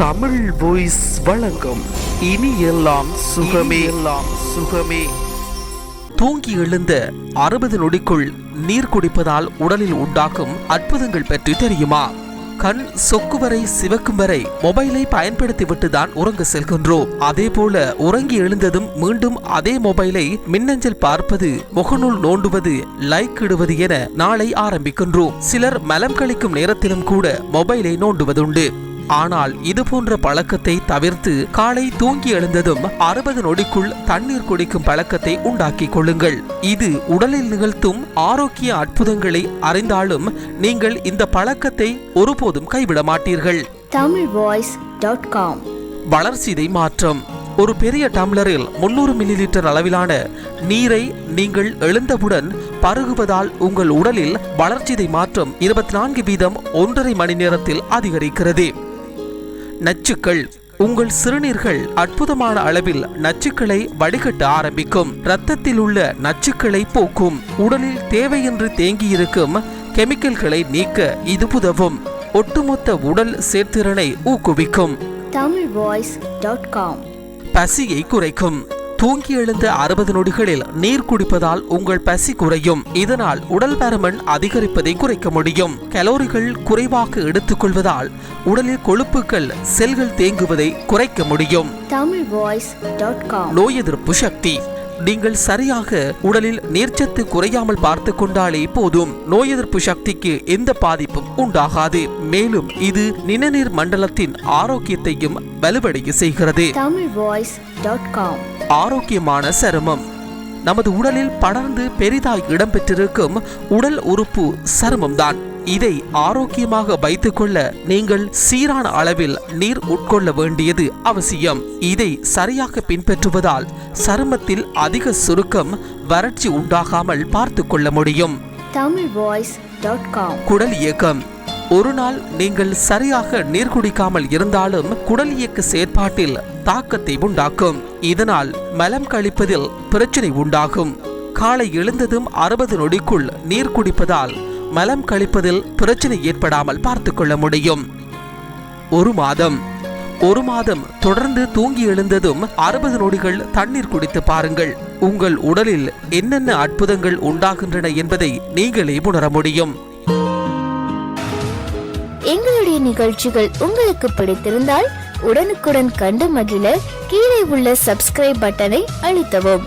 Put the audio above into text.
Tamil voice வழங்கும் இனி எல்லாம் சுகமே. எல்லாம் சுகமே. தூங்கி எழுந்த அறுபது நொடிக்குள் நீர் குடிப்பதால் உடலில் உண்டாகும் அற்புதங்கள் பற்றி தெரியுமா? கண் சொக்கு வரை சிவக்கும் வரை மொபைலை பயன்படுத்திவிட்டு தான் உறங்க செல்கின்றோம். அதே போல உறங்கி எழுந்ததும் மீண்டும் அதே மொபைலை மின்னஞ்சல் பார்ப்பது முகநூல் நோண்டுவது லைக் இடுவது என நாளை ஆரம்பிக்கின்றோம். சிலர் மலம் கழிக்கும் நேரத்திலும் கூட மொபைலை நோண்டுவதுண்டு. ஆனால் இது போன்ற பழக்கத்தை தவிர்த்து காலை தூங்கி எழுந்ததும் அறுபது நொடிக்குள் தண்ணீர் குடிக்கும் பழக்கத்தை உண்டாக்கிக் கொள்ளுங்கள். இது உடலில் நிகழ்த்தும் ஆரோக்கிய அற்புதங்களை அறிந்தாலும் நீங்கள் இந்த பழக்கத்தை ஒருபோதும் கைவிட மாட்டீர்கள். தமிழ் வாய்ஸ் டாட் காம் வளர்சிதை மாற்றம். ஒரு பெரிய டம்ளரில் முன்னூறு மில்லி லிட்டர் அளவிலான நீரை நீங்கள் எழுந்தவுடன் பருகுவதால் உங்கள் உடலில் வளர்ச்சிதை மாற்றம் இருபத்தி நான்கு வீதம் ஒன்றரை மணி நேரத்தில் அதிகரிக்கிறது. நச்சுக்கள். உங்கள் சிறுநீர்கள் அற்புதமான அளவில் நச்சுக்களை வடிகட்ட ஆரம்பிக்கும். இரத்தத்தில் உள்ள நச்சுக்களை போக்கும். உடலில் தேவையின்றி தேங்கியிருக்கும் கெமிக்கல்களை நீக்க இது உதவும். ஒட்டுமொத்த உடல் சேர்த்திறனை ஊக்குவிக்கும். தமிழ் பசியை குறைக்கும். தூங்கி எழுந்த அறுபது நொடிகளில் நீர் குடிப்பதால் உங்கள் பசி குறையும். இதனால் உடல் பருமன் அதிகரிப்பதை குறைக்க முடியும். கலோரிகள் குறைவாக எடுத்துக்கொள்வதால் உடலில் கொழுப்புகள் செல்கள் தேங்குவதை குறைக்க முடியும். நோய் எதிர்ப்பு சக்தி. நீங்கள் சரியாக உடலில் நீர்ச்சத்து குறையாமல் பார்த்து கொண்டாலே போதும். நோய் எதிர்ப்பு சக்திக்கு எந்த பாதிப்பும் உண்டாகாது. மேலும் இது நிணநீர் மண்டலத்தின் ஆரோக்கியத்தையும் வலுவடைய செய்கிறது. ஆரோக்கியமான சருமம். நமது உடலில் படர்ந்து பெரிதாய் இடம்பெற்றிருக்கும் உடல் உறுப்பு சருமம்தான். இதை ஆரோக்கியமாக வைத்துக்கொள்ள நீங்கள் சீரான அளவில் நீர் உட்கொள்ள வேண்டியது அவசியம். இதை சரியாக பின்பற்றுவதால் சருமத்தில் அதிக சுருக்கம் வறட்சி உண்டாகாமல் பார்த்து கொள்ள முடியும். தமிழ் வாய்ஸ் குடல் இயக்கம். ஒரு நாள் நீங்கள் சரியாக நீர் குடிக்காமல் இருந்தாலும் குடல் இயக்க செயற்பாட்டில் தாக்கத்தை உண்டாக்கும். இதனால் மலம் கழிப்பதில் பிரச்சனை உண்டாகும். காலை எழுந்ததும் அறுபது நொடிக்குள் நீர் குடிப்பதால் மலம் கழிப்பதில் பிரச்சனை ஏற்படாமல் பார்த்து கொள்ள முடியும். ஒரு மாதம் ஒரு மாதம் தொடர்ந்து தூங்கி எழுந்ததும் அறுபது நொடிகள் தண்ணீர் குடித்து பாருங்கள். உங்கள் உடலில் என்னென்ன அற்புதங்கள் உண்டாகின்றன என்பதை நீங்களே உணர முடியும். எங்களுடைய நிகழ்ச்சிகள் உங்களுக்கு பிடித்திருந்தால் உடனுக்குடன் கண்டு மகிழ கீழே உள்ள சப்ஸ்கிரைப் பட்டனை அழுத்தவும்.